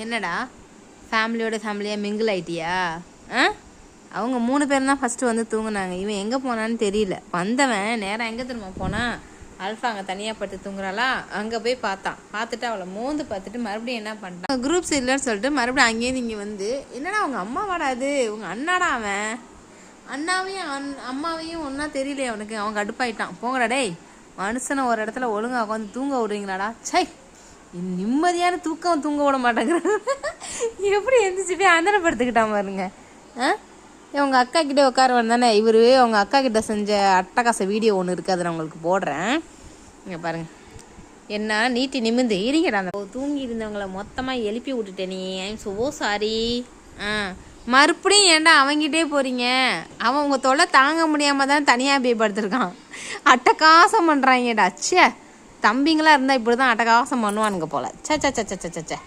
என்னடா? ஃபேமிலியோட ஃபேமிலியாக மிங்கிள் ஆயிட்டியா? ஆ? அவங்க மூணு பேரும் தான் ஃபஸ்ட்டு வந்து தூங்குனாங்க. இவன் எங்கே போனான்னு தெரியல. வந்தவன் நேராக எங்கே திரும்ப போனான் அல்ஃபா அங்கே தனியாக பட்டு தூங்குறாளா? அங்கே போய் பார்த்தான் பார்த்துட்டு அவளை மோந்து பார்த்துட்டு மறுபடியும் என்ன பண்ணிட்டான் குரூப்ஸ் இல்லைன்னு சொல்லிட்டு மறுபடியும் அங்கேயே இங்கே வந்து என்னடா உங்கள் அம்மா வாடாது உங்கள் அண்ணாடா அவன்? அண்ணாவையும் அண் அம்மாவையும் ஒன்றா தெரியலையே அவனுக்கு. அவன் கடுப்பாயிட்டான். போங்கடா டேய் மனுஷனை ஒரு இடத்துல ஒழுங்காக உட்காந்து தூங்க விடுறீங்களாடா? சை நிம்மதியான தூக்கம் தூங்க விட மாட்டேங்கிறாங்க எப்படி எந்திரிச்சு போய் அந்தனப்படுத்திக்கிட்டான் பாருங்க. ஆ? உங்கள் அக்கா கிட்டே உட்கார வந்தானே இவர் உங்கள் அக்கா கிட்ட செஞ்ச அட்டகாச வீடியோ ஒன்று இருக்குது அதை நான் உங்களுக்கு போடுறேன். இங்கே பாருங்க. என்ன நீட்டி நிமிந்து இருங்கடா அந்த தூங்கி இருந்தவங்கள மொத்தமாக எழுப்பி விட்டுட்டேன் நீ. I'm so sorry ah. மறுபடியும் ஏன்டா அவங்கிட்டே போகிறீங்க அவன் உங்கள் தொல்லை தாங்க முடியாமல் தான் தனியாக பயப்படுத்திருக்கான் அட்டகாசம் பண்ணுறாங்கடா அச்சே தம்பிங்களா இருந்தால் இப்படி தான் அட்டகாசம் பண்ணுவானுங்க போல. சே சே சே சே சே சே.